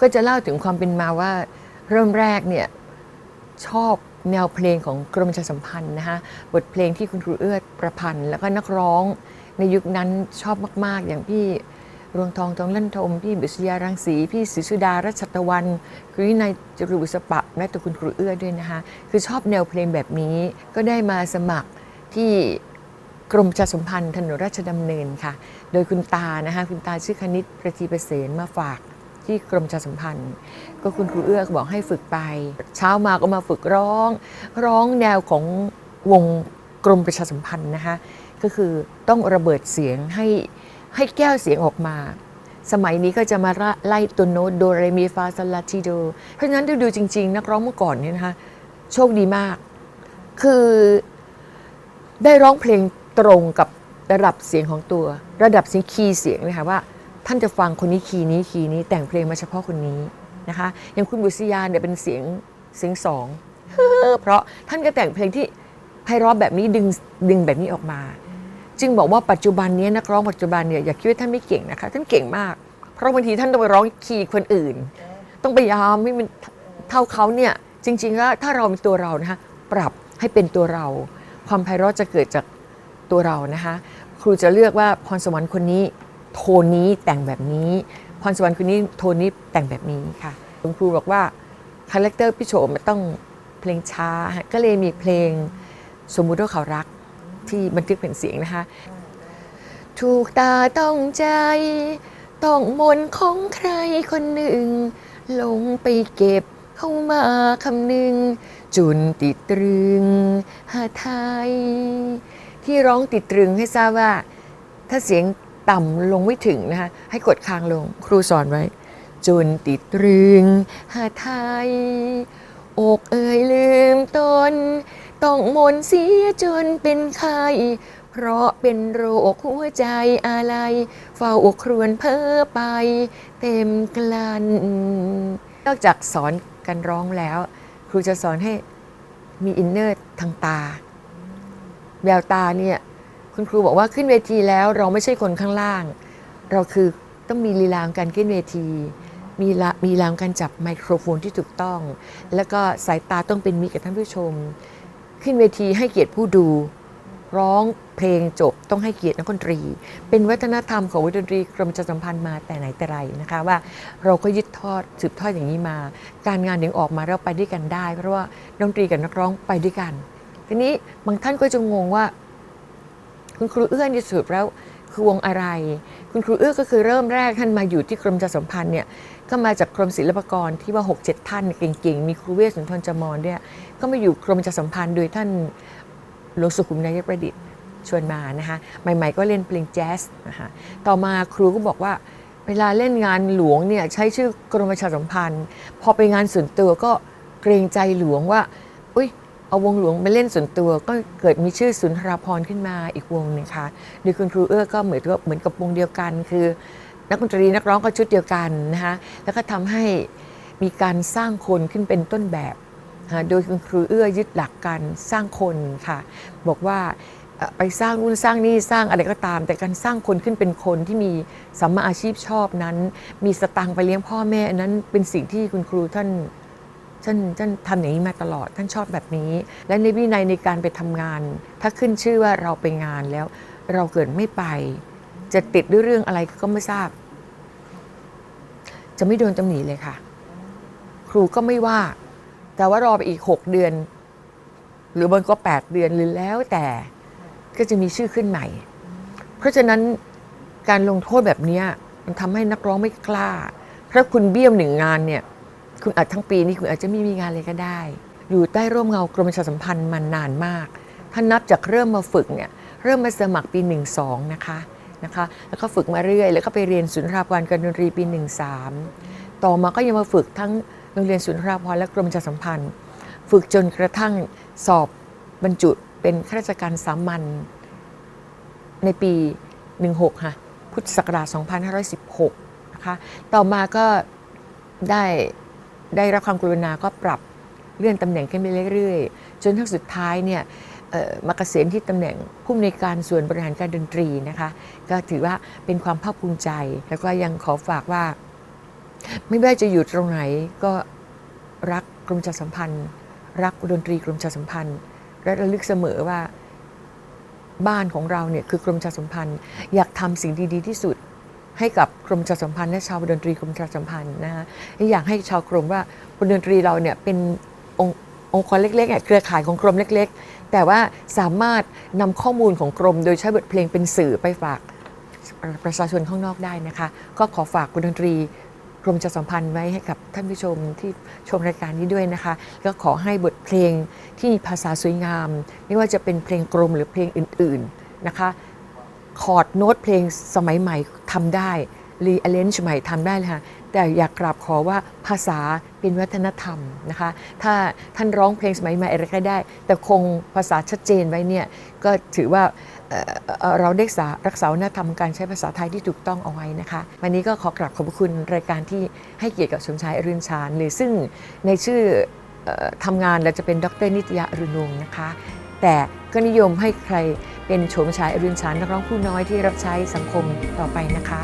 ก็จะเล่าถึงความเป็นมาว่าเริ่มแรกเนี่ยชอบแนวเพลงของกรมประชาสัมพันธ์นะคะบทเพลงที่คุณครูเอื้อประพันธ์ แล้วก็นักร้องในยุคนั้นชอบมาก ๆ อย่างพี่รวงทองทองเล่นทม พี่บุษยารังสี พี่ศรีสุดารัชตะวันคุณวินัยจรุบุษปะแม้แต่คุณครูเอื้อด้วยนะคะคือชอบแนวเพลงแบบนี้ก็ได้มาสมัครที่กรมประชาสัมพันธ์ถนนราชดำเนินค่ะ โดยคุณตานะคะคุณตาชื่อคณิตประทีประเสนมาฝาก ที่กรมประชาสัมพันธ์ ก็คุณครูเอื้อบอกให้ฝึกไป เช้ามาก็มาฝึกร้อง ร้องแนวของวงกรมประชาสัมพันธ์นะคะก็คือต้องระเบิดเสียงให้ให้แก้วเสียงออกมา สมัยนี้ก็จะมาไล่ตัวโน้ตโดเรมีฟาซาลาทิโด เพราะฉะนั้นถ้าดูจริง ๆ นักร้องเมื่อก่อนเนี่ยนะคะโชคดีมาก คือได้ร้องเพลงตรงกับระดับเสียงของตัว ระดับเสียงคีย์เสียงเลยค่ะว่า ท่านจะฟังคนนี้คีย์นี้คีย์นี้แต่งเพลงมาเฉพาะคนนี้นะคะอย่างคุณบุษยาเนี่ยเป็นเสียงเสียงสองเพราะท่านก็แต่งเพลงที่ไพเราะแบบนี้ดึงดึงแบบนี้ออกมา จึงบอกว่าปัจจุบันนี้นักร้องปัจจุบันเนี่ยอย่าคิดว่าท่านไม่เก่งนะคะท่านเก่งมาก เพราะบางทีท่านต้องไปร้องคีย์คนอื่น ต้องพยายามให้มันเท่าเขาเนี่ยจริงๆแล้วถ้าเราเป็นตัวเรานะคะปรับให้เป็นตัวเรา ความไพเราะจะเกิดจากตัวเรานะคะครูจะเลือกว่าพรสวรรค์คนนี้ โทนนี้แต่งแบบนี้ พรสวรรค์คนนี้โทนนี้แต่งแบบนี้ค่ะคุณครูบอกว่าคาแรคเตอร์พี่โฉมมันต้องเพลงช้า ก็เลยมีเพลงสมมุติว่าเขารักที่บันทึกเป็นเสียงนะคะ ถูกตาต้องใจ ต้องมนของใครคนหนึ่ง ลงไปเก็บเข้ามาคำหนึ่ง จุนติดตรึง หาไทย ที่ร้องติดตรึงให้ทราบว่า ถ้าเสียง ต่ำลงไม่ถึงนะคะให้กดคางลงครูสอนไว้ จนติดตรึงหาไทย อกเอ่ยลืมตน ต้องมนเสียจนเป็นไข้เพราะเป็นโรคหัวใจอะไร เฝ้าครวญเพ้อไป เต็มกลันนอกจากสอนการร้องแล้ว ครูจะสอนให้มีอินเนอร์ทางตา แววตาเนี่ย คุณครูบอกว่าขึ้นเวทีแล้วเราไม่ใช่คนข้างล่าง เราคือต้องมีลีลาของการขึ้นเวที มีละมีลีลาของการจับไมโครโฟนที่ถูกต้อง แล้วก็สายตาต้องเป็นมิตรกับท่านผู้ชม ขึ้นเวทีให้เกียรติผู้ดู ร้องเพลงจบต้องให้เกียรตินักดนตรี เป็นวัฒนธรรมของวิทยดนตรีกรมประชาสัมพันธ์มาแต่ไหนแต่ไรนะคะว่าเราก็ยึดทอดสืบทอดอย่างนี้มา การงานถึงออกมาเราไปด้วยกันได้ เพราะว่าดนตรีกับนักร้องไปด้วยกัน ทีนี้บางท่านก็จะงงว่า คุณครูเอื้อนี่สรุปแล้วคือวงอะไร คุณครูเอื้อก็คือเริ่มแรกท่านมาอยู่ที่กรมประชาสัมพันธ์เนี่ยก็มาจากกรมศิลปากรที่ว่า 6 7 ท่านเก่งๆ มีครูเวสสุนทรจมรเนี่ยก็มาอยู่กรมประชาสัมพันธ์โดยท่านหลวงสุขุมนายประดิษฐ์ชวนมานะคะใหม่ๆก็เล่นเพลงแจ๊สนะคะต่อมาครูก็บอกว่าเวลาเล่นงานหลวงเนี่ยใช้ชื่อกรมประชาสัมพันธ์ พอไปงานส่วนตัวก็เกรงใจหลวงว่า เอาวงหลวงไปเล่นส่วนตัวก็เกิดมีชื่อสุนทรพรขึ้นมาอีกวงหนึงค่ะโดยคุณครูเอื้อก็เหมือนกับเหมือนกับวงเดียวกันคือ นักดนตรีนักร้องก็ชุดเดียวกันนะคะแล้วก็ทำให้มีการสร้างคนขึ้นเป็นต้นแบบโดยคุณครูเอื้อยึดหลักการสร้างคนค่ะ บอกว่าไปสร้างนู่นสร้างนี่สร้างอะไรก็ตาม แต่การสร้างคนขึ้นเป็นคนที่มีสัมมาอาชีพชอบนั้น มีสตังค์ไปเลี้ยงพ่อแม่นั้นเป็นสิ่งที่คุณครูท่าน ท่านท่านทำอย่างนี้มาตลอดท่านชอบแบบนี้ และในวินัยในการไปทำงาน ถ้าขึ้นชื่อว่าเราไปงานแล้ว เราเกิดไม่ไป จะติดด้วยเรื่องอะไรก็ไม่ทราบ จะไม่โดนตำหนิเลยค่ะ ครูก็ไม่ว่า แต่ว่ารอไปอีก6เดือน หรือบางก็8เดือนหรือแล้วแต่ก็จะมีชื่อขึ้นใหม่ เพราะฉะนั้นการลงโทษแบบนี้มันทำให้นักร้องไม่กล้า เพราะคุณเบี้ยวหนึ่งงานเนี่ย คุณอาจทั้งปีนี้คุณอาจจะไม่มีงานเลยก็ได้ อยู่ใต้ร่มเงากรมประชาสัมพันธ์มานานมาก ถ้านับจากเริ่มมาฝึกเนี่ยเริ่มมาสมัครปี 12 นะคะนะคะแล้วก็ฝึกมาเรื่อย แล้วก็ไปเรียนศูนย์ราพรการดนตรีปี 13 ต่อมาก็ยังมาฝึกทั้งโรงเรียนศูนย์ราพรและกรมประชาสัมพันธ์ ฝึกจนกระทั่งสอบบรรจุเป็นข้าราชการสามัญในปี 16 ค่ะ พุทธศักราช 2516 นะคะ ต่อมาก็ได้ ได้รับความกรุณาก็ปรับเลื่อนตำแหน่งขึ้นไปเรื่อยๆ จนทั้งสุดท้ายเนี่ยมากเกษียณที่ตำแหน่งผู้อำนวยการส่วนบริหารการดนตรีนะคะก็ถือว่าเป็นความภาคภูมิใจ แล้วก็ยังขอฝากว่า ไม่ว่าจะอยู่ตรงไหนก็รักกรมประชาสัมพันธ์ รักดนตรีกรมประชาสัมพันธ์ และระลึกเสมอว่าบ้านของเราเนี่ยคือกรมประชาสัมพันธ์ อยากทำสิ่งดี ๆ ที่สุด ให้กับกรมประชาสัมพันธ์และชาวดนตรีกรมประชาสัมพันธ์นะฮะอยากให้ชาวกรมว่าดนตรีเราเนี่ยเป็นองค์องค์กรเล็กๆอะเครือข่ายของกรมเล็ก ๆ แต่ว่าสามารถนำข้อมูลของกรม โดยใช้บทเพลงเป็นสื่อไปฝากประชาชนข้างนอกได้นะคะ ก็ขอฝากคุณดนตรีกรมประชาสัมพันธ์ไว้ให้กับท่านผู้ชมที่ชมรายการนี้ด้วยนะคะแล้วขอให้บทเพลงที่มีภาษาสวยงาม ไม่ว่าจะเป็นเพลงกรมหรือเพลงอื่น ๆนะคะ คอร์ดโน้ตเพลงสมัยใหม่ทำได้รีอเลนจ์ใหม่ทำได้เลยค่ะแต่อยากกราบขอว่าภาษาเป็นวัฒนธรรมนะคะ ถ้าท่านร้องเพลงสมัยใหม่อะไรก็ได้ แต่คงภาษาชัดเจนไว้เนี่ย ก็ถือว่าเราได้สารักษาวัฒนธรรมการใช้ภาษาไทยที่ถูกต้องเอาไว้นะคะ วันนี้ก็ขอกราบขอบพระคุณรายการที่ให้เกียรติกับสมชายอรุณชาญหรือซึ่งในชื่อเอ่อทำงานเราจะเป็นดรนิตยาอรุณวงศ์นะคะ แต่ก็นิยมให้ใครเป็นโฉมชายอรุณชานนักร้องผู้น้อยที่รับใช้สังคมต่อไปนะคะ